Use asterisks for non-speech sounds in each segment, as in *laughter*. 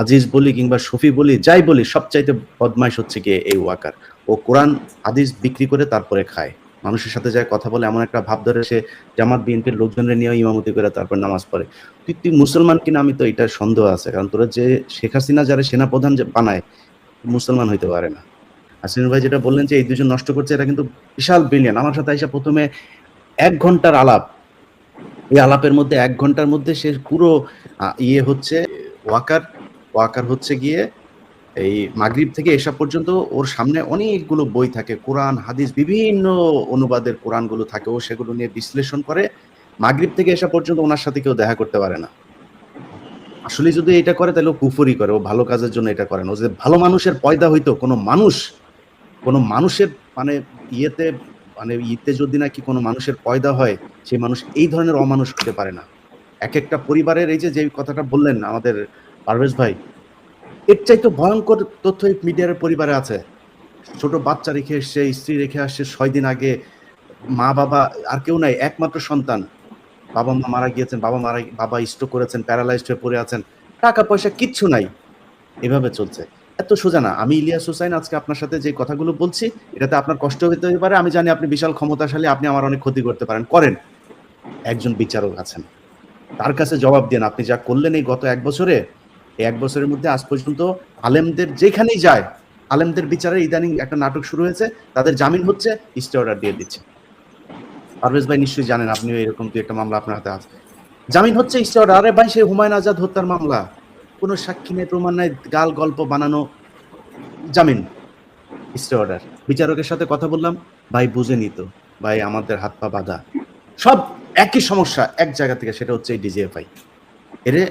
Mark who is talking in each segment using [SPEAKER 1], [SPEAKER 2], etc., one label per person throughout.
[SPEAKER 1] আজিজ বলি কিংবা শফি বলি, যাই বলি, সবচাইতে বদমাইশ হচ্ছে কি এই ওয়াকার। ও কোরআন, হাদিস বিক্রি করে তারপরে খায়। মানুষের সাথে যায় কথা বলে, এমন একটা ভাব ধরে সে জামাত বিএনপির লোকজনের নিয়ে ইমামতি করে তারপর নামাজ পড়ে। তুই তুই মুসলমান কিনা আমি তো এটা সন্দেহ আছে, কারণ তোরা যে শেখ হাসিনা যারা সেনাপ্রধান যে বানায়, মুসলমান হইতে পারে না। হাসিন ভাই যেটা বললেন যে এই দুজন নষ্ট করছে এটা কিন্তু বিশাল ব্রিলিয়ান আমার সাথে আইসা প্রথমে এক ঘণ্টার আলাপ। এই আলাপের মধ্যে এক ঘণ্টার মধ্যে সে পুরো ইয়ে হচ্ছে ওয়াকার ওয়াকার হচ্ছে গিয়ে এই মাগরিব থেকে এসব পর্যন্ত ওর সামনে অনেকগুলো বই থাকে, কোরআন, হাদিস, বিভিন্ন অনুবাদের কোরআনগুলো থাকে। ও সেগুলো নিয়ে বিশ্লেষণ করে মাগরিব থেকে এসব পর্যন্ত ওনার সাথে কেউ দেখা করতে পারে না। আসলে যদি এটা করে, তাহলে ও কুফরি করে, ও ভালো কাজের জন্য এটা করে না। ও যে ভালো মানুষের পয়দা হইতো, কোনো মানুষ, কোনো মানুষের মানে ইয়েতে মানে ইতে যদি নাকি কোনো মানুষের পয়দা হয়, সেই মানুষ এই ধরনের অমানুষ হতে পারে না। এক একটা পরিবারের এই যে যে কথাটা বললেন আমাদের পারভেজ ভাই, এর চাইতে ভয়ঙ্কর তথ্য মিডিয়ার পরিবারে আছে। ছোট বাচ্চা রেখে এসছে, স্ত্রী রেখে আসছে, ছয় দিন আগে মা, বাবা, আর কেউ নাই, একমাত্র সন্তান। বাবা মা মারা গিয়েছেন, বাবা মারা, বাবা স্ট্রোক করেছেন প্যারালাইজড হয়ে পড়ে আছেন, টাকা পয়সা কিচ্ছু নাই। এভাবে চলছে। এত সোজা না, আমি ইলিয়াস হুসাইন, আজকে আপনার সাথে যে কথাগুলো বলছি, এটাতে আপনার কষ্ট হতে পারে, আমি জানি আপনি বিশাল ক্ষমতাশালী, আপনি আমার অনেক ক্ষতি করতে পারেন। করেন, একজন বিচারক আছেন। তার কাছে জবাব দেন, আপনি যা করলেন এই গত এক বছরে এই এক বছরের মধ্যে আজ পর্যন্ত আলেমদের যেখানেই যায়, আলেমদের বিচারে ইদানিং একটা নাটক শুরু হয়েছে, তাদের জামিন হচ্ছে স্টে অর্ডার দিয়ে দিচ্ছে। পারভেজ ভাই নিশ্চয়ই জানেন, আপনিও এরকম কি একটা মামলা আপনার হাতে আছে। জামিন হচ্ছে স্টে অর্ডার আরে ভাই, সেই হুমায়ুন আজাদ হত্যার মামলা। কোনো সাক্ষী নেই, প্রমাণ নাই, গাল গল্প বানানো জামিন স্টে অর্ডার বিচারকের সাথে কথা বললাম, ভাই বুঝে নিত ভাই আমাদের হাত পা বাঁধা। সব একই সমস্যা, এক জায়গা থেকে, সেটা হচ্ছে এই ডিজিএফআই এরে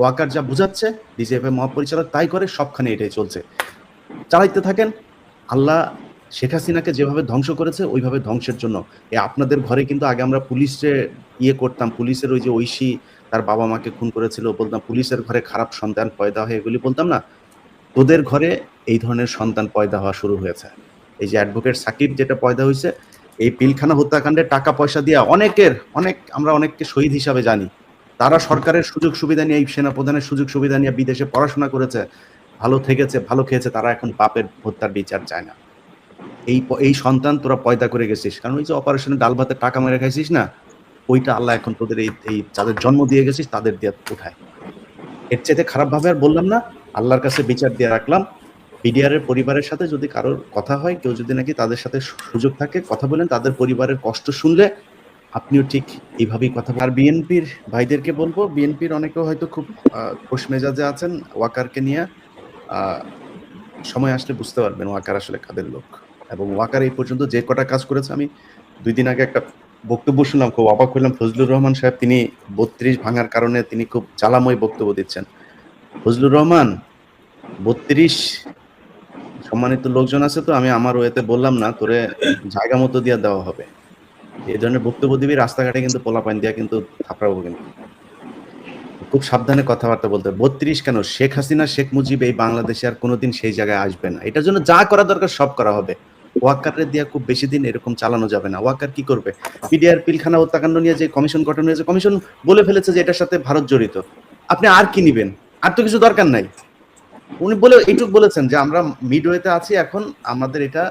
[SPEAKER 1] ওয়াকার যা বুঝাচ্ছে ডিজিএফআই মহাপরিচালক তাই করে, সবখানে এটাই চলছে। চালাইতে থাকেন, আল্লাহ শেখ হাসিনাকে যেভাবে ধ্বংস করেছে, ওইভাবে ধ্বংসের জন্য। এ আপনাদের ঘরে কিন্তু আগে আমরা পুলিশে ইয়ে করতাম, পুলিশের ওই যে ঐশী, তার বাবা মাকে খুন করেছিল, বলতাম, পুলিশের ঘরে খারাপ সন্তান পয়দা হয়, এগুলি বলতাম না। তোদের ঘরে এই ধরনের সন্তান পয়দা হওয়া শুরু হয়েছে। এই যে অ্যাডভোকেট সাকিব যেটা পয়দা হয়েছে, এই পিলখানা হত্যাকাণ্ডে টাকা পয়সা দিয়া অনেকের, অনেক, আমরা অনেককে শহীদ হিসাবে জানি। তারা সরকারের সুযোগ সুবিধা নিয়ে, এই সেনাপ্রধানের সুযোগ সুবিধা নিয়ে বিদেশে পড়াশোনা করেছে, ভালো থেকেছে, ভালো খেয়েছে, তারা এখন বাপের হত্যার বিচার চায় না। এই এই সন্তান তোরা পয়দা করে গেছিস। কারণ ওই যে অপারেশনে ডাল ভাতে টাকা মেরে খাইছিস না, ওইটা আল্লাহ এখন তোদের এই এই যাদের জন্ম দিয়ে গেছিস, তাদের দিয়ে উঠায়। এর চাইতে খারাপ ভাবে আর বললাম না, আল্লাহর কাছে বিচার দিয়ে রাখলাম। বিডিআরের পরিবারের সাথে যদি কারোর কথা হয়, কেউ যদি নাকি তাদের সাথে সুযোগ থাকে, কথা বলেন, তাদের পরিবারের কষ্ট শুনলে আপনিও ঠিক এইভাবেই কথা। আর বিএনপির ভাইদেরকে বলব, বিএনপির অনেকেও হয়তো খুব খোশ মেজাজে আছেন ওয়াকারকে নিয়ে। সময় আসলে বুঝতে পারবেন ওয়াকার আসলে কাদের লোক। এবং ওয়াকার এই পর্যন্ত যে কটা কাজ করেছে, আমি দুই দিন আগে একটা বক্তব্য শুনলাম, খুব অবাক হইলাম ফজলুর রহমান সাহেব, তিনি বত্রিশ ভাঙার কারণে তিনি খুব চালাময় বক্তব্য দিচ্ছেন। ফজলুর রহমান, বত্রিশ সম্মানিত লোকজন আছে তো, আমি আমার ওয়েতে বললাম না, তোরে জায়গা মতো দিয়ে দেওয়া হবে। এই ধরনের বক্তব্য দিবি, রাস্তাঘাটে কিন্তু পোলাপাইন দিয়া কিন্তু থাপড়াবো কিন্তু। খুব সাবধানে কথাবার্তা বলতে বত্রিশ কেন? শেখ হাসিনা, শেখ মুজিব এই বাংলাদেশে আর কোনোদিন সেই জায়গায় আসবে না। এটার জন্য যা করা দরকার সব করা হবে। ওয়াকারের দিয়া খুব বেশি দিন এরকম চালানো যাবে না। ওয়াকার কি করবে? পিডিআর, পিলখানা হত্যাকাণ্ড নিয়ে যে কমিশন গঠন হয়েছে, কমিশন বলে ফেলেছে যে এটার সাথে ভারত জড়িত। আপনি আর কি নিবেন? আর তো কিছু দরকার নাই। উনি বলে, এইটুকু বলেছেন যে আমরা মিডওয়েতে আছি, এখন আমাদের এটা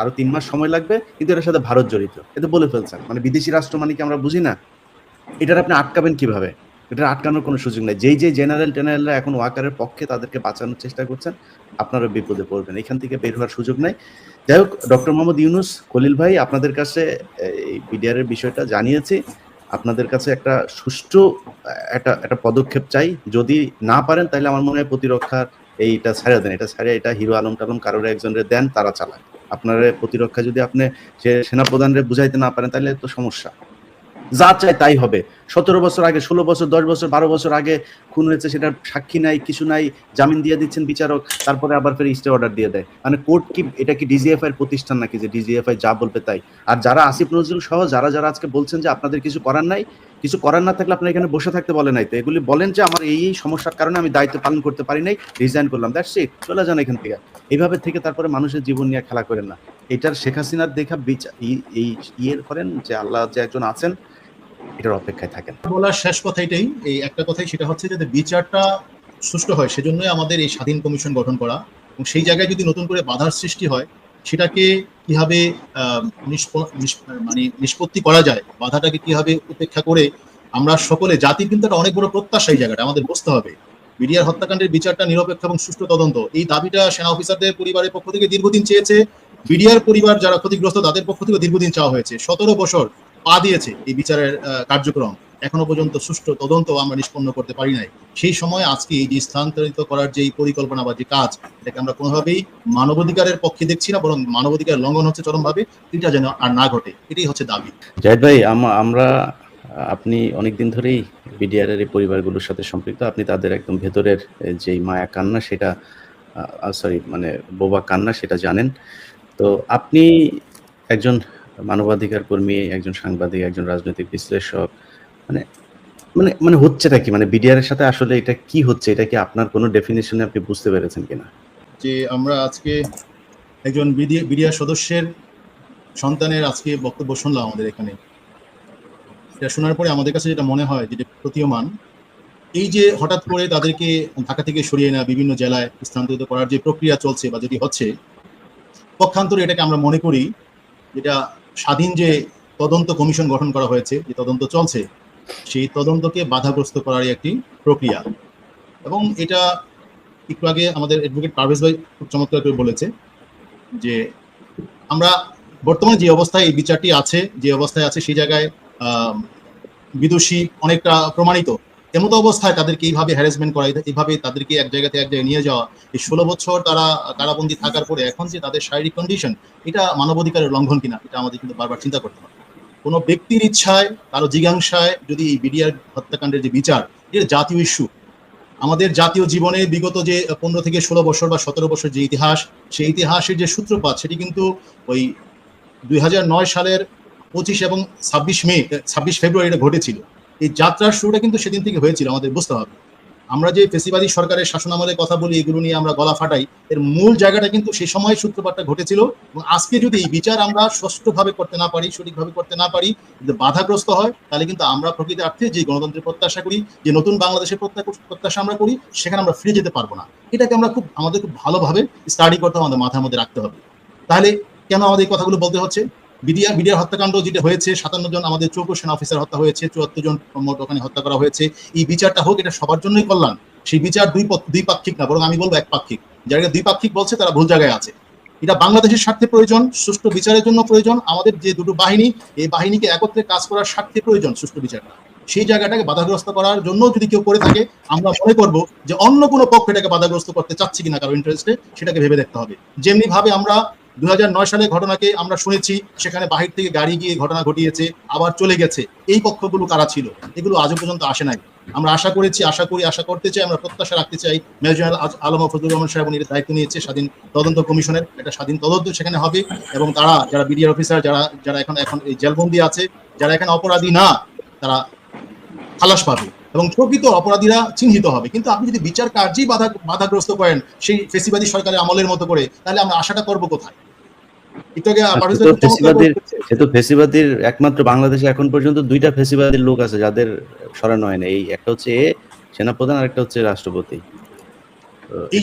[SPEAKER 1] আরও তিন মাস সময় লাগবে, কিন্তু এটার সাথে ভারত জড়িত। এটা বলে ফেলছেন। মানে বিদেশি রাষ্ট্র মানে কি আমরা বুঝি না। এটার আপনি আটকাবেন কীভাবে? এটা আটকানোর কোনো সুযোগ নেই। যেই যে জেনারেল টেনারেলরা এখন ওয়াকারের পক্ষে তাদেরকে বাঁচানোর চেষ্টা করছেন আপনারা বিপদে পড়বেন। এখান থেকে বের হওয়ার সুযোগ নাই। যাই হোক, ডক্টর মোহাম্মদ ইউনুস, খলিল ভাই, আপনাদের কাছে এই বিডিআর এর বিষয়টা জানিয়েছি। আপনাদের কাছে একটা সুষ্ঠু একটা একটা পদক্ষেপ চাই। যদি না পারেন, তাহলে আমার মনে হয় প্রতিরক্ষার এইটা ছাড়া দেন। এটা ছাড়া এটা হিরো আলম টালম কারোর একজনের দেন, তারা চালায় আপনার প্রতিরক্ষা যদি আপনি সে সেনাপ্রধানরে বুঝাইতে না পারেন তাহলে তো সমস্যা। যা চাই তাই হবে। সতেরো বছর আগে, ষোলো বছর, দশ বছর, বারো বছর আগে খুন হয়েছে, সেটার সাক্ষী নাই, কিছু নাই, জামিন দিয়ে দিচ্ছেন বিচারক, তারপরে আবার ফের স্টে অর্ডার দিয়ে দেয়। মানে কোর্ট কি, এটা কি ডিজিএফআই প্রতিষ্ঠান নাকি যে ডিজিএফআই যা বলবে তাই? আর যারা আসিফ নজরুল সহ, যারা যারা আজকে বলছেন যে আপনাদের কিছু করার নাই কিছু করার না থাকলে আপনারা এখানে বসে থাকতে বলে নাই। তো এগুলি বলেন যে, আমার এই এই সমস্যার কারণে আমি দায়িত্ব পালন করতে পারি নাই রিজাইন করলাম দ্যাটস ইট চলে যান এখান থেকে। এইভাবে থেকে তারপরে মানুষের জীবন নিয়ে খেলা করেন না। এটার শেখ হাসিনার দেখা বিচার এই ইয়ের করেন যে, আল্লাহ যে একজন আছেন, এটার অপেক্ষায় থাকেন।
[SPEAKER 2] বলার শেষ কথা এটাই, এই একটা কথাই সেটা হচ্ছে যে বিচারটা সুষ্ঠু হয়, সেজন্যই আমাদের এই স্বাধীন কমিশন গঠন করা। এবং সেই জায়গায় যদি নতুন করে বাধার সৃষ্টি হয় সেটাকে কীভাবে মানে নিষ্পত্তি করা যায়, বাধাটাকে কীভাবে উপেক্ষা করে আমরা সকলে, জাতির কিন্তু একটা অনেক বড় প্রত্যাশা এই জায়গাটা, আমাদের বুঝতে হবে। বিডিআর হত্যাকাণ্ডের বিচারটা নিরপেক্ষ এবং সুষ্ঠু তদন্ত, এই দাবিটা সেনা অফিসারদের পরিবারের পক্ষ থেকে দীর্ঘদিন চেয়েছে। বিডিআর পরিবার যারা ক্ষতিগ্রস্ত, তাদের পক্ষ থেকে দীর্ঘদিন চাওয়া হয়েছে। সতেরো বছর পা দিয়েছে এই বিচারের কার্যক্রম। এখনও পর্যন্ত সুষ্ঠু তদন্ত আমরা নিষ্পন্ন করতে পারি নাই। সেই সময় আজকে এই যে স্থানান্তরিত করার যে পরিকল্পনা বা যে কাজ, এটাকে আমরা কোনোভাবেই মানবাধিকারের পক্ষে দেখছি না, বরং মানবাধিকার লঙ্ঘন হচ্ছে চরমভাবে, এটা যেন আর না ঘটে, এটাই হচ্ছে দাবি।
[SPEAKER 1] জাহিদ ভাই, আম- আমরা, আপনি অনেকদিন ধরেই বিডিআর পরিবারগুলোর সাথে সম্পৃক্ত, আপনি তাদের একদম ভেতরের যেই মায়া কান্না সেটা সরি মানে বোবা কান্না সেটা জানেন। তো আপনি একজন মানবাধিকার কর্মী, একজন সাংবাদিক, একজন রাজনৈতিক বিশ্লেষক মানে মানে মানে হচ্ছেটা কি? মানে বিডিআর এর সাথে আসলে এটা কি হচ্ছে? এটা কি আপনার কোনো ডেফিনেশনে আপনি বুঝতে পেরেছেন কিনা?
[SPEAKER 2] যে আমরা আজকে একজন বিডিআর সদস্যের সন্তানের আজকে বক্তব্য শুনলাম আমাদের এখানে। এটা শোনার পরে আমাদের কাছে যেটা মনে হয় যেটা প্রতীয়মান, এই যে হঠাৎ করে তাদেরকে ঢাকা থেকে সরিয়ে নেওয়া, বিভিন্ন জেলায় স্থানান্তরিত করার যে প্রক্রিয়া চলছে বা যদি হচ্ছে, পক্ষান্তরে এটাকে আমরা মনে করি যেটা স্বাধীন যে তদন্ত কমিশন গঠন করা হয়েছে, যে তদন্ত চলছে সেই তদন্তকে বাধাগ্রস্ত করারই একটি প্রক্রিয়া। এবং এটা একটু আগে আমাদের অ্যাডভোকেট পারভেজ ভাই খুব চমৎকার করে বলেছে যে, আমরা বর্তমানে যে অবস্থায় এই বিচারটি আছে, যে অবস্থায় আছে সেই জায়গায় বিদুষী অনেকটা প্রমাণিত। এমতো অবস্থায় তাদেরকে এইভাবে হ্যারাসমেন্ট করা, এইভাবে তাদেরকে এক জায়গা থেকে এক জায়গায় নিয়ে যাওয়া, এই ষোলো বছর তারা কারাবন্দি থাকার পরে এখন যে তাদের শারীরিক কন্ডিশন এটা মানবাধিকারের লঙ্ঘন কিনা, এটা আমাদের কিন্তু বারবার চিন্তা করতে হবে। কোনো ব্যক্তির ইচ্ছায়, কারও জিজ্ঞাসায় যদি এই বিডিআর হত্যাকাণ্ডের যে বিচার এটা জাতীয় ইস্যু আমাদের জাতীয় জীবনে বিগত যে পনেরো থেকে ষোলো বছর বা সতেরো বছর যে ইতিহাস, সেই ইতিহাসের যে সূত্রপাত, সেটি কিন্তু ওই দুই হাজার নয় সালের পঁচিশ এবং ছাব্বিশ মে, ছাব্বিশ ফেব্রুয়ারি এটা ঘটেছিল। এই যাত্রার শুরুটা কিন্তু সেদিন থেকে হয়েছিল, আমাদের বুঝতে হবে। আমরা যে ফেসিবাদী সরকারের শাসনামলের কথা বলি, এগুলো নিয়ে আমরা গলা ফাটাই, এর মূল জায়গাটা কিন্তু সেই সময় সূত্রপাতটা ঘটেছিল এবং আজকে যদি এই বিচার আমরা সুষ্ঠুভাবে করতে না পারি, সঠিকভাবে করতে না পারি, যদি বাধাগ্রস্ত হয়, তাহলে কিন্তু আমরা প্রকৃত অর্থে যে গণতন্ত্রের প্রত্যাশা করি, যে নতুন বাংলাদেশের প্রত্যা- প্রত্যাশা আমরা করি, সেখানে আমরা ফিরে যেতে পারব না। এটাকে আমরা খুব আমাদের খুব ভালোভাবে স্টাডি করতে আমাদের মাথার মধ্যে রাখতে হবে। তাহলে কেন আমাদের এই কথাগুলো বলতে হচ্ছে? বিডিআর বিডিআর হত্যাকাণ্ড যেটা হয়েছে, সাতান্ন জন আমাদের চৌকো সেনা অফিসার হত্যা হয়েছে, চুয়াত্তর জন মোট ওখানে হত্যা করা হয়েছে। এই বিচারটা হোক, এটা সবার জন্যই কল্যাণ। সেই বিচার দুই দুই পাক্ষিক না, বরং আমি বলব এক পাক্ষিক। যারা দুই পাক্ষিক বলছে, তারা ভুল জায়গায় আছে। এটা বাংলাদেশের স্বার্থে প্রয়োজন, সুষ্ঠু বিচারের জন্য প্রয়োজন। আমাদের যে দুটো বাহিনী, এই বাহিনীকে একত্রে কাজ করার স্বার্থে প্রয়োজন সুষ্ঠু বিচারটা। সেই জায়গাটাকে বাধাগ্রস্ত করার জন্য যদি কেউ করে থাকে, আমরা মনে করব যে অন্য কোনো পক্ষ এটাকে বাধাগ্রস্ত করতে চাচ্ছি কিনা কারও ইন্টারেস্টে সেটাকে ভেবে দেখতে হবে। যেমনি ভাবে আমরা দুই সালের ঘটনাকে আমরা শুনেছি, সেখানে বাহির থেকে গাড়ি গিয়ে ঘটনা ঘটিয়েছে, আবার চলে গেছে। এই পক্ষগুলো কারা ছিল? এগুলো আজও পর্যন্ত আসে নাই। আমরা আশা করেছি, আশা করি, আশা করতে চাই, আমরা প্রত্যাশা রাখতে চাই, মেজর আলম ফজলুর রহমান সাহেব উনি দায়িত্ব নিয়েছে, স্বাধীন তদন্ত কমিশনের একটা স্বাধীন তদন্ত সেখানে হবে এবং তারা, যারা বিডিআর অফিসার যারা যারা এখন এখন এই জেলবন্দি আছে, যারা এখানে অপরাধী না, তারা খালাস পাবে। এবং প্রকৃত অপরাধীরা চিহ্নিত হবে। কিন্তু আপনি যদি বিচার কার্যেই বাধা বাধাগ্রস্ত করেন সেই ফেসিবাদী সরকারের আমলের মতো করে তাহলে আমরা আশাটা করব কোথায়?
[SPEAKER 1] ফেসিবাদীর একমাত্র বাংলাদেশে এখন পর্যন্ত দুইটা ফেসিবাদীর লোক আছে যাদের সরানো হয় না। এই একটা হচ্ছে সেনাপ্রধান আর একটা হচ্ছে রাষ্ট্রপতি।
[SPEAKER 2] এই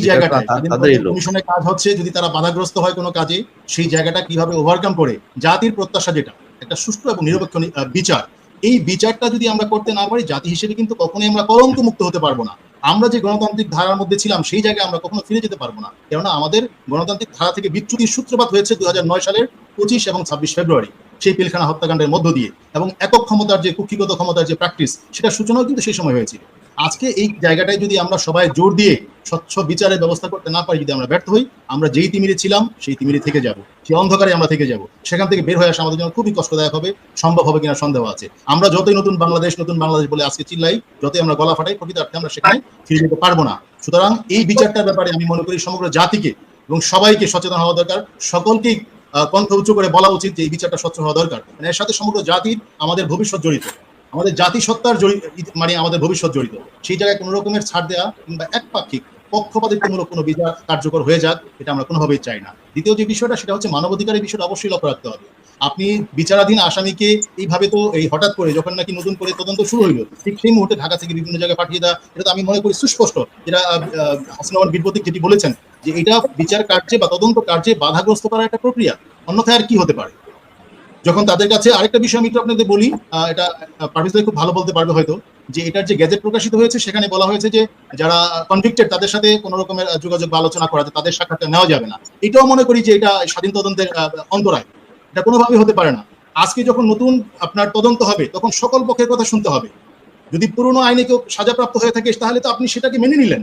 [SPEAKER 1] লোক।
[SPEAKER 2] কমিশনের কাজ হচ্ছে যদি তারা বাধাগ্রস্ত হয় কোনো কাজে সেই জায়গাটা কীভাবে ওভারকাম করে? জাতির প্রত্যাশা যেটা একটা সুষ্ঠু এবং নিরপেক্ষ বিচার। এই বিচারটা যদি আমরা করতে না পারি, জাতি হিসেবে কিন্তু কখনোই আমরা কলঙ্ক মুক্ত হতে পারব না। আমরা যে গণতান্ত্রিক ধারার মধ্যে ছিলাম, সেই জায়গায় আমরা কখনো ফিরে যেতে পারব না। কেননা আমাদের গণতান্ত্রিক ধারা থেকে বিচ্যুতির সূত্রপাত হয়েছে দুই হাজার নয় সালের পঁচিশ এবং ছাব্বিশ ফেব্রুয়ারি, সেই পিলখানা হত্যাকাণ্ডের মধ্য দিয়ে। এবং একক ক্ষমতার যে কুক্ষিগত ক্ষমতার যে প্র্যাকটিস সেটা সূচনাও কিন্তু সেই সময় হয়েছিল। আজকে এই জায়গাটায় যদি আমরা সবাই জোর দিয়ে স্বচ্ছ বিচারের ব্যবস্থা করতে না পারি যদি আমরা ব্যর্থ হই, আমরা যেই তিমিরে ছিলাম, সেই তিমিরে থেকে যাব। সেই অন্ধকারে আমরা থেকে যাব। সেখান থেকে বের হয়ে আসা আমাদের জন্য খুবই কষ্টদায়ক হবে, সম্ভব হবে কিনা সন্দেহ আছে। আমরা যতই নতুন বাংলাদেশ নতুন বাংলাদেশ বলে আজকে চিল্লাই, যতই আমরা গলা ফাটাই, প্রকৃতার্থে আমরা সেখানে ফিরে যেতে পারব না। সুতরাং এই বিচারটার ব্যাপারে আমি মনে করি সমগ্র জাতিকে এবং সবাইকে সচেতন হওয়া দরকার। সকলকেই কণ্ঠ উঁচু করে বলা উচিত যে এই বিচারটা স্বচ্ছ হওয়া দরকার। মানে এর সাথে সমগ্র জাতির আমাদের ভবিষ্যৎ জড়িত। আমাদের জাতিসত্তার জড়িত মানে আমাদের ভবিষ্যৎ জড়িত। সেই জায়গায় কোনো রকমের ছাড় দেওয়া কিংবা একপাক্ষিক পক্ষপাতিত্বমূলক কোনো বিচার কার্যকর হয়ে যাক, এটা আমরা কোনোভাবেই চাই না। দ্বিতীয় যে বিষয়টা, সেটা হচ্ছে মানবাধিকারের বিষয়টা অবশ্যই লক্ষ্য রাখতে হবে। আপনি বিচারাধীন আসামিকে এইভাবে তো এই হঠাৎ করে যখন নাকি নতুন করে তদন্ত শুরু হইল, ঠিক সেই মুহূর্তে ঢাকা থেকে বিভিন্ন জায়গায় পাঠিয়ে দেওয়া, এটা তো আমি মনে করি সুস্পষ্ট। যেটা হাসিনামান বীরবতিক যেটি বলেছেন, যে এটা বিচার কার্যে বা তদন্ত কার্যে বাধাগ্রস্ত করার একটা প্রক্রিয়া, অন্যথায় আর কি হতে পারে? যখন তাদের কাছে আরেকটা বিষয় আমি একটু আপনাদের বলি এটা পারভেজ খুব ভালো বলতে পারবে হয়তো, যে এটার যে গ্যাজেট প্রকাশিত হয়েছে, সেখানে বলা হয়েছে যে যারা কনভিক্টেড তাদের সাথে কোনো রকমের যোগাযোগ বা আলোচনা করা তাদের সাক্ষাৎকার নেওয়া যাবে না। এটাও মনে করি যে এটা স্বাধীন তদন্তের অন্তরায়। এটা কোনোভাবেই হতে পারে না। আজকে যখন নতুন আপনার তদন্ত হবে, তখন সকল পক্ষের কথা শুনতে হবে। যদি পুরনো আইনে কেউ সাজাপ্রাপ্ত হয়ে থাকে, তাহলে তো আপনি সেটাকে মেনে নিলেন।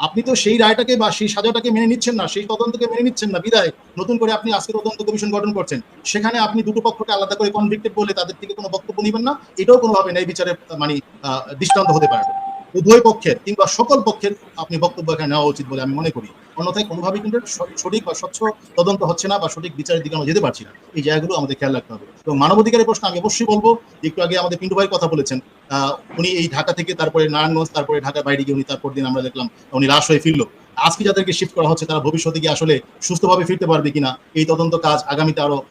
[SPEAKER 2] আপনি তো সেই রায়টাকে বা সেই সাজাটাকে মেনে নিচ্ছেন না, সেই তদন্তকে মেনে নিচ্ছেন না, বিদায়। নতুন করে আপনি আজকে তদন্ত কমিশন গঠন করছেন। সেখানে আপনি দুটো পক্ষকে আলাদা করে কনভিক্টেড বলে তাদের থেকে কোনো বক্তব্য নেবেন না। এটাও কোনোভাবে ন্যায় বিচারে মানে দৃষ্টান্ত হতে পারে। উভয় পক্ষের কিংবা সকল পক্ষের আপনি বক্তব্য এখানে নেওয়া উচিত বলে আমি মনে করি। অন্যথায় কোনোভাবেই কিন্তু সঠিক বা স্বচ্ছ তদন্ত হচ্ছে না বা সঠিক বিচারের দিকে আমরা যেতে পারছি না। এই জায়গাগুলো আমাদের খেয়াল রাখতে হবে। এবং মানবাধিকারের প্রশ্ন আমি অবশ্যই বলব। একটু আগে আমাদের পিন্টু ভাইয়ের কথা বলেছেন। উনি এই ঢাকা থেকে তারপরে নারায়ণগঞ্জ, তারপরে ঢাকার বাইরে গিয়ে উনি তারপর দিন আমরা দেখলাম উনি লাশ হয়ে ফিরলো। আজকে যাদেরকে শিফট করা হচ্ছে, তারা ভবিষ্যতে গিয়ে আসলে সুস্থভাবে ফিরতে পারবে কিনা, এই তদন্ত কাজ আগামীতে আরও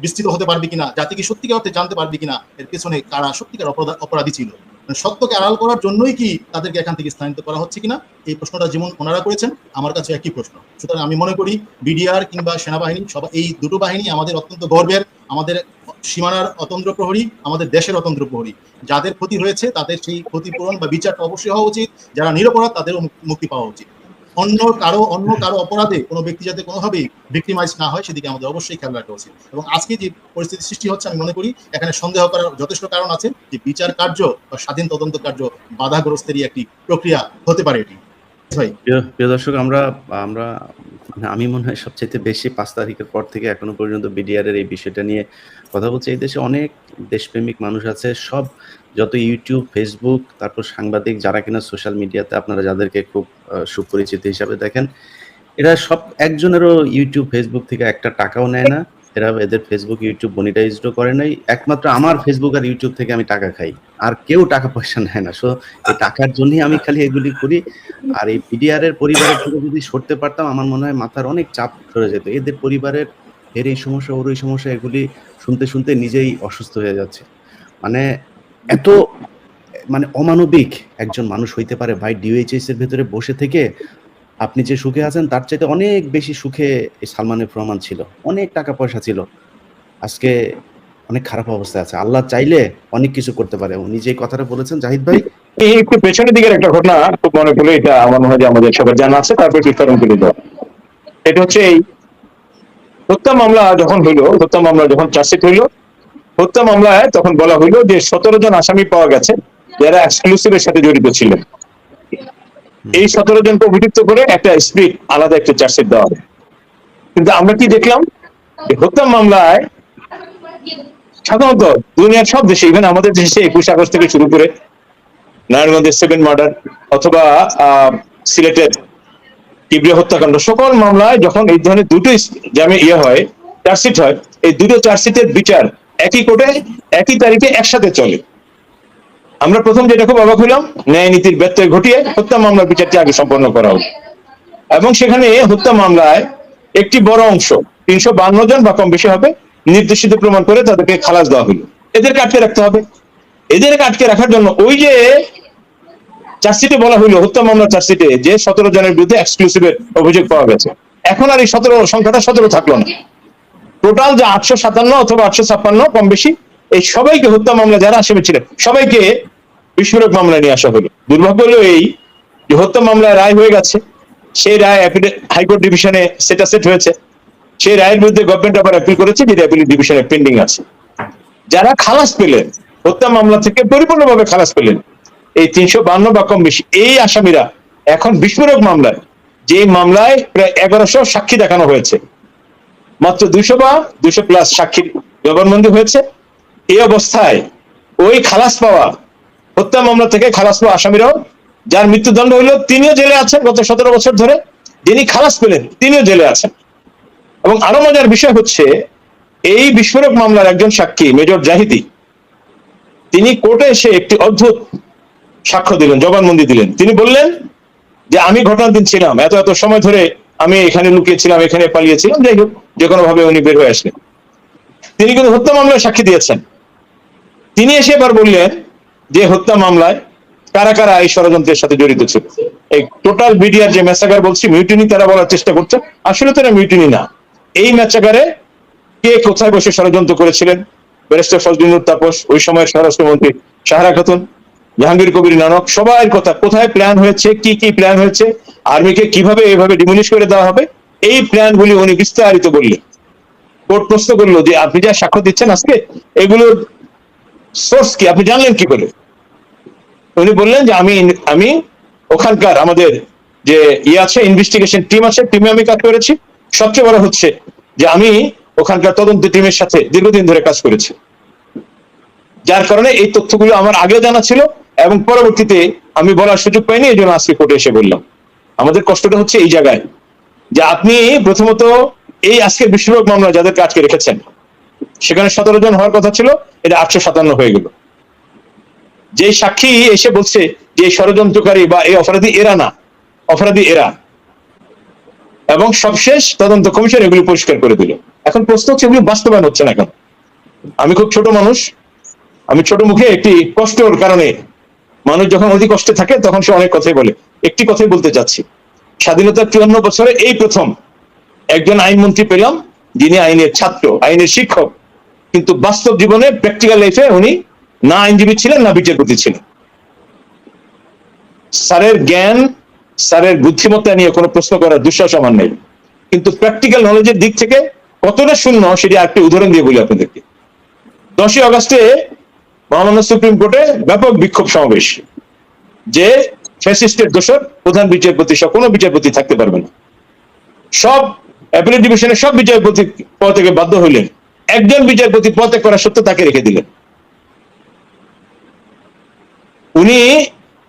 [SPEAKER 2] বিস্তৃত হতে পারবে কিনা জাতি কি সত্যিকার অর্থে জানতে পারবে কিনা, এর পেছনে কারা সত্যিকার অপরাধ- ছিল? সত্যকে আড়াল করার জন্যই কি তাদেরকে এখান থেকে স্থানান্তর করা হচ্ছে কিনা? এই প্রশ্নটা যেমন ওনারা করেছেন, আমার কাছে একই প্রশ্ন। সুতরাং আমি মনে করি বিডিআর কিংবা সেনাবাহিনী, সব, এই দুটো বাহিনী আমাদের অত্যন্ত গর্বের, আমাদের সীমানার অতন্ত্র প্রহরী, আমাদের দেশের অতন্ত্র প্রহরী। যাদের ক্ষতি হয়েছে তাদের সেই ক্ষতিপূরণ বা বিচারটা অবশ্যই হওয়া উচিত, যারা নিরপরাধ তাদেরও মুক্তি পাওয়া উচিত। অন্য কারও অন্য কারও অপরাধে কোনো ব্যক্তি যাতে কোনোভাবেই ভিক্টিমাইজ না হয়, সেদিকে আমাদের অবশ্যই খেয়াল রাখা উচিত। এবং আজকে যে পরিস্থিতি সৃষ্টি হচ্ছে, আমি মনে করি এখানে সন্দেহ করার যথেষ্ট কারণ আছে যে বিচার কার্য বা স্বাধীন তদন্ত কার্য বাধাগ্রস্তেরই একটি প্রক্রিয়া হতে পারে এটি।
[SPEAKER 1] প্রিয় দর্শক, আমরা আমরা মানে আমি মনে হয় সবচেয়ে বেশি পাঁচ তারিখের পর থেকে এখনও পর্যন্ত বিডিআর এর এই বিষয়টা নিয়ে কথা বলছি। এই দেশে অনেক দেশপ্রেমিক মানুষ আছে, সব যত ইউটিউব ফেসবুক তারপর সাংবাদিক যারা কিনা সোশ্যাল মিডিয়াতে আপনারা যাদেরকে খুব সুপরিচিত হিসাবে দেখেন, এরা সব একজনেরও ইউটিউব ফেসবুক থেকে একটা টাকাও নেয় না। এরা এদের ফেসবুক ইউটিউব মনিটাইজডও করে নাই। একমাত্র আমার ফেসবুক আর ইউটিউব থেকে আমি টাকা খাই। আর কেউ টাকা পয়সা নেয় না। সো এই টাকার জন্যই আমি খালি এগুলি করি। আর এই বিডিআর এর পরিবারের থেকে যদি সরতে পারতাম, আমার মনে হয় মাথার অনেক চাপ সরে যেত। এদের পরিবারের এর এই সমস্যা, ওর এই সমস্যা, এগুলি শুনতে শুনতে নিজেই অসুস্থ হয়ে যাচ্ছে। মানে এত মানে অমানবিক একজন মানুষ হইতে পারে ভাই ডিওএইচএস এর ভেতরে বসে থেকে আপনি যে সুখে আছেন, তার চাইতে অনেক বেশি সুখে সালমানের রহমান ছিল। অনেক টাকা পয়সা ছিল। আজকে অনেক খারাপ অবস্থায় আছে। আল্লাহ চাইলে অনেক কিছু করতে পারে। উনি যে কথাটা বলেছেন, জাহিদ ভাই?
[SPEAKER 3] একটু পেছনের দিকের একটা ঘটনা, খুব মনে পড়ল এটা আমার মনে হয় যে আমাদের সবার জানা আছে, তারপর বিস্তারণ করে দেওয়া এটা হচ্ছে এই হত্যা মামলা যখন হইল, হত্যা মামলা যখন চার্জশিট হইল হত্যা মামলায় তখন বলা হইল যে সতেরো জন আসামি পাওয়া গেছে যারা এক্সক্লুসিভের সাথে জড়িত ছিলেন। এই সতেরো জনকে অভিযুক্ত করে একটা স্পিড আলাদা একটা চার্জশিট দেওয়া হয়। কিন্তু আমরা কি দেখলাম? হত্যা মামলায় সাধারণত দুনিয়ার সব দেশে ইভেন আমাদের দেশে একুশ আগস্ট থেকে শুরু করে নারায়ণগঞ্জের সেভেন মার্ডার অথবা আহ, সিলেটের তীব্র হত্যাকাণ্ড সকল মামলায় যখন এই ধরনের দুটো জামে ইয়ে হয় চার্জশিট হয় এই দুটো চার্জশিটের বিচার একই কোর্টে একই তারিখে একসাথে চলে। আমরা প্রথম যেটা খুব অবাক হইলাম, ন্যায় নীতির ব্যত্যয় ঘটিয়ে হত্যা মামলার বিচারটি আগে সম্পন্ন করা হোক। এবং সেখানে হত্যা মামলায় একটি বড় অংশ, তিনশো বান্ন জন বা কম বেশি হবে, নির্দেশিত প্রমাণ করে তাদেরকে খালাস দেওয়া হলো। এদেরকে আটকে রাখতে হবে। এদেরকে আটকে রাখার জন্য ওই যে চার্জশিটে বলা হইল, হত্যা মামলা চার্জশিটে, যে সতেরো জনের বিরুদ্ধে এক্সক্লুসিভের অভিযোগ পাওয়া গেছে। এখন আর এই সতেরো, সংখ্যাটা সতেরো থাকল না। টোটাল যে আটশো সাতান্ন অথবা আটশো ছাপ্পান্ন কম বেশি এই সবাইকে হত্যা মামলা যারা আসামি ছিলেন সবাইকে বিস্ফোরক মামলা নিয়ে আসা হলো। দুর্ভাগ্য হলো এই যে হত্যা মামলায় রায় হয়ে গেছে, সেই রায় হাইকোর্ট ডিভিশনে সেটা সেট হয়েছে। সেই রায়ের বিরুদ্ধে গভর্নমেন্ট আবার অ্যাপিল করেছে যেটা অ্যাপিল ডিভিশনে পেন্ডিং আছে। যারা খালাস পেলেন, হত্যা মামলা থেকে পরিপূর্ণভাবে খালাস পেলেন, এই তিনশো বান্ন বা কম বেশি এই আসামিরা এখন বিস্ফোরক মামলায় যে মামলায় প্রায় এগারোশো সাক্ষী দেখানো হয়েছে। মাত্র দুশো বা দুশো প্লাস সাক্ষী জবানবন্দি হয়েছে। এই অবস্থায় ওই খালাস পাওয়া হত্যা মামলা থেকে খালাস পাওয়া আসামিরাও, যার মৃত্যুদণ্ড হইল তিনিও জেলে আছেন গত সতেরো বছর ধরে। যিনি খালাস পেলেন, তিনিও জেলে আছেন। এবং আরও মজার বিষয় হচ্ছে, এই বিস্ফোরক মামলার একজন সাক্ষী, মেজর জাহিদি, তিনি কোর্টে এসে একটি অদ্ভুত সাক্ষ্য দিলেন, জবানবন্দি দিলেন। তিনি বললেন যে, আমি ঘটনার দিন ছিলাম। এত এত সময় ধরে আমি এখানে লুকিয়েছিলাম, এখানে পালিয়েছিলাম যাই হোক, যে কোনো ভাবে উনি বের হয়ে আসলেন। তিনি কিন্তু হত্যা মামলায় সাক্ষী দিয়েছেন। তিনি এসে এবার বললেন যে হত্যা মামলায় কারা কারা এই ষড়যন্ত্রের সাথে জড়িত ছিল। এই টোটাল বিডিআর যে ম্যাসাগার বলছি, মিউটিনি তারা বলার চেষ্টা করছে। আসলে তারা মিউটিনি না। এই ম্যাসাগারে কে কোথায় বসে ষড়যন্ত্র করেছিলেন? ব্যারিস্টার ফজলুল তাপস, ওই সময়ের স্বরাষ্ট্রমন্ত্রী সাহারা খাতুন জাহাঙ্গীর কবির নানক, সবার কথা, কোথায় প্ল্যান হয়েছে, কি কি প্ল্যান হয়েছে, আর্মিকে কীভাবে এভাবে ডিমোলিশ করে দেওয়া হবে, এই প্ল্যান গুলি উনি বিস্তারিত বললেন। কোর্ট প্রশ্ন করল যে, আপনি যা সাক্ষ্য দিচ্ছেন আজকে, এগুলোর সোর্স কি? আপনি জানলেন কি করে? উনি বললেন যে, আমি আমি ওখানকার আমাদের যে ইয়ে আছে ইনভেস্টিগেশন টিম আছে টিমে আমি কাজ করেছি। সবচেয়ে বড় হচ্ছে যে, আমি ওখানকার তদন্ত টিমের সাথে দীর্ঘদিন ধরে কাজ করেছি। যার কারণে এই তথ্যগুলো আমার আগেও জানা ছিল এবং পরবর্তীতে আমি বলার সুযোগ পাইনি, এই জন্য আজকে কোর্টে এসে বললাম। আমাদের কষ্টটা হচ্ছে এই জায়গায় যে আপনি প্রথমত এই আজকের বেশিরভাগ মামলা যাদেরকে আজকে রেখেছেন, সেখানে সতেরো জন হওয়ার কথা ছিল, এটা আটশো সাতান্ন হয়ে গেল। যে সাক্ষী এসে বলছে যে ষড়যন্ত্রকারী বা এই অপরাধী এরা না, অপরাধী এরা। এবং সবশেষ তদন্ত কমিশন এগুলি পরিষ্কার করে দিল। এখন প্রশ্ন হচ্ছে এগুলি বাস্তবায়ন হচ্ছে না কেন? আমি খুব ছোট মানুষ, আমি ছোট মুখে একটি কষ্টর কারণে মানুষ যখন অধিক কষ্টে থাকে, তখন সে অনেক কথাই বলে। একটি কথাই বলতে চাচ্ছি স্বাধীনতার চুয়ান্ন বছরে এই প্রথম একজন আইনমন্ত্রী পেলাম যিনি আইনের ছাত্র, আইনের শিক্ষক, কিন্তু বাস্তব জীবনে প্র্যাকটিক্যাল লাইফে উনি না আইনজীবী ছিলেন, না বিচারপতি ছিলেন। স্যারের জ্ঞান, স্যারের বুদ্ধিমত্তা নিয়ে কোনো প্রশ্ন করার দুঃসাহস আমার নেই। কিন্তু প্র্যাকটিক্যাল নলেজের দিক থেকে কতটা শূন্য, সেটি একটি উদাহরণ দিয়ে বলি আপনাদেরকে। দশই আগস্টে মহামান্য সুপ্রিম কোর্টে ব্যাপক বিক্ষোভ সমাবেশ, যে ফ্যাসিস্টের দোষর প্রধান বিচারপতি সহ কোনো বিচারপতি থাকতে পারবে না। সব অ্যাপিলেট ডিভিশনের সব বিচারপতি পদ থেকে বাধ্য হইলেন, একজন বিচারপতি পদে করা সত্ত্বেও তাকে রেখে দিলেন। উনি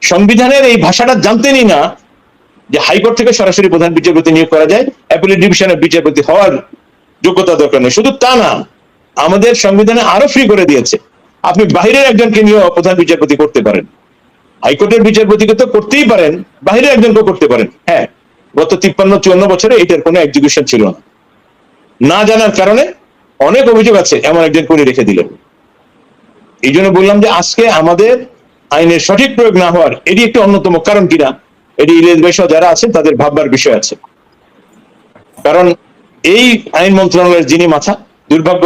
[SPEAKER 3] সংবিধানের এই ভাষাটা জানতেনই না যে হাইকোর্ট থেকে সরাসরি প্রধান বিচারপতি নিয়োগ করা যায় অ্যাপিলেট ডিভিশনের বিচারপতি হওয়ার যোগ্যতা দরকার নেই। শুধু তা না, আমাদের সংবিধানে আরও ফ্রি করে দিয়েছে। আপনি বাইরের একজনকে নিয়ে প্রধান বিচারপতি করতে পারেন। হাইকোর্টের বিচারপতিকে তো করতেই পারেন বাইরের একজনকে করতে পারেন। হ্যাঁ গত তিপ্পান্ন, চুয়ান্ন বছরে এটার কোনো এক্সিকিউশন ছিল না। না জানার কারণে অনেক অভিযোগ আছে, এমন একজন করে রেখে দিলেন। এই জন্য বললাম যে আজকে আমাদের আইনের সঠিক প্রয়োগ না হওয়ার, এটি একটি অন্যতম কারণ কিনা, এটি ইলেজ যারা আছেন তাদের ভাববার বিষয় আছে। কারণ এই আইন মন্ত্রণালয়ের যিনি মাথা, দুর্ভাগ্য,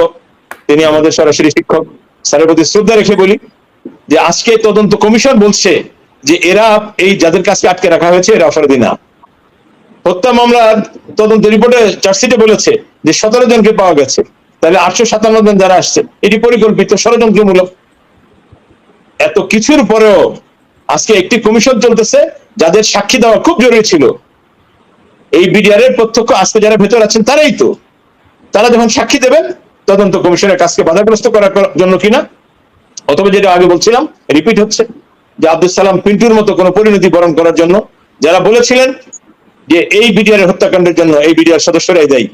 [SPEAKER 3] তিনি আমাদের সরাসরি শিক্ষক। স্যারের প্রতি শ্রদ্ধা রেখে বলি যে আজকে তদন্ত কমিশন বলছে যে এরা এই যাদের কাছে আটকে রাখা হয়েছে এরা অপরাধী না হত্যা মামলার তদন্ত রিপোর্টে চার্জশিটে বলেছে যে সতেরো জনকে পাওয়া গেছে। তাহলে আটশো সাতান্ন জন যারা আসছে, এটি পরিকল্পিত, ষড়যন্ত্রমূলক। এত কিছুর পরেও আজকে একটি কমিশন চলতেছে যাদের সাক্ষী দেওয়া খুব জরুরি ছিল। এই বিডিআর এর প্রত্যক্ষ, আজকে যারা ভেতর আছেন তারাই তো। তারা যখন সাক্ষী দেবেন তদন্ত কমিশনের কাজকে বাধাগ্রস্ত করার জন্য কিনা? অথবা যেটা আগে বলছিলাম রিপিট হচ্ছে, যে আব্দুল সালাম পিন্টুর মতো কোনো পরিণতি বরণ করার জন্য যারা বলেছিলেন যে এই বিডিআর হত্যাকাণ্ডের জন্য, এই বিডিআর সদস্যরাই দায়ী,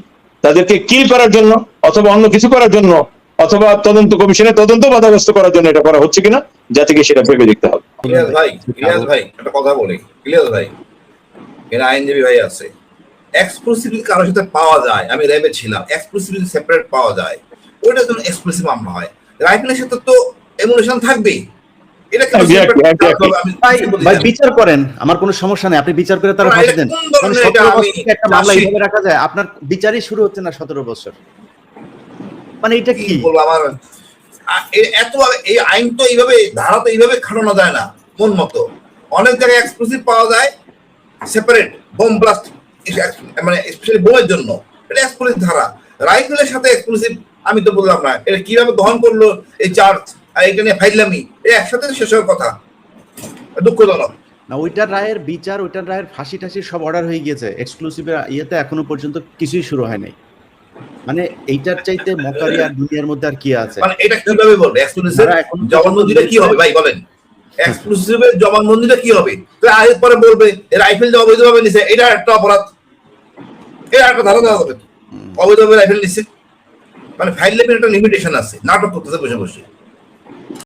[SPEAKER 3] তাদেরকে কিল করার জন্য অথবা অন্য কিছু করার জন্য অথবা তদন্ত কমিশনের তদন্ত বাধাগ্রস্ত করার জন্য এটা করা হচ্ছে কিনা জাতিকে সেটা ভেবে দেখতে হবে।
[SPEAKER 4] ভাই ভাই, একটা কথা বলি। ভাই, এরা আইনজীবী ভাই আছে। এক্সক্লুসিভলি কারোর সাথে পাওয়া যায় আমি র্যাবে ছিলাম এক্সক্লুসিভলি সেপারেট পাওয়া যায় ওইটা জন্য এক্সক্লুসিভ মামলা হয়। রাইফেলের সাথে তো এমুলেশন থাকবেই। এটা কেন
[SPEAKER 3] Exactly,
[SPEAKER 4] separate
[SPEAKER 3] exactly.
[SPEAKER 4] আমি
[SPEAKER 1] ভাই
[SPEAKER 4] বুঝি
[SPEAKER 1] ভাই
[SPEAKER 4] না।
[SPEAKER 1] বিচার করেন আমার কোনো সমস্যা নেই আপনি বিচার করে তারা ফাঁসি দেন।
[SPEAKER 4] কোন ধরনের
[SPEAKER 1] কারণ
[SPEAKER 4] এটা
[SPEAKER 1] 17
[SPEAKER 4] আমি
[SPEAKER 1] বছর থেকে একটা মামলা এইভাবে রাখা যায় আপনার বিচারই শুরু হচ্ছে না সতেরো বছর। মানে এটা
[SPEAKER 4] কি
[SPEAKER 1] কি?
[SPEAKER 4] বলব আমার এত এই আইন তো এইভাবে ধারা তো এইভাবে খাটানো যায় না মন মতো। অনেক জায়গায় এক্সক্লুসিভ পাওয়া যায় সেপারেট বোম ব্লাস্ট মানে স্পেশালি বোমের জন্য। এটা এক্সক্লুসিভ ধারা। রাইফেলের সাথে এক্সক্লুসিভ আমি তো বললাম না। এটা কীভাবে দহন করল এই চার্জ আর এটা নিয়ে ফাইলামি এটা একসাথে শেষ হওয়ার কথা। দুঃখজনক।
[SPEAKER 1] না ওইটার রায়ের বিচার ওইটার রায়ের ফাঁসি টাসি সব অর্ডার হয়ে গিয়েছে। এক্সক্লুসিভ ইয়েতে এখনও পর্যন্ত কিছুই শুরু হয় নাই। মানে এইটার চাইতে মকারি আর *laughs* দুনিয়ার মধ্যে আর কি আছে?
[SPEAKER 4] মানে এটা কীভাবে বলবে? এক্সক্লুসিভ জবানবন্দিটা কি হবে? ভাই বলেন। এক্সক্লুসিভের জবানবন্দিটা কি হবে? তো পরে বলবে রাইফেল যে অবৈধভাবে নিছে। এটা একটা অপরাধ। তো। অবৈধভাবে রাইফেল নিচ্ছে। মানে ফাইল লেভেল একটা লিমিটেশন আছে। নাটক করতেছে বসে বসে।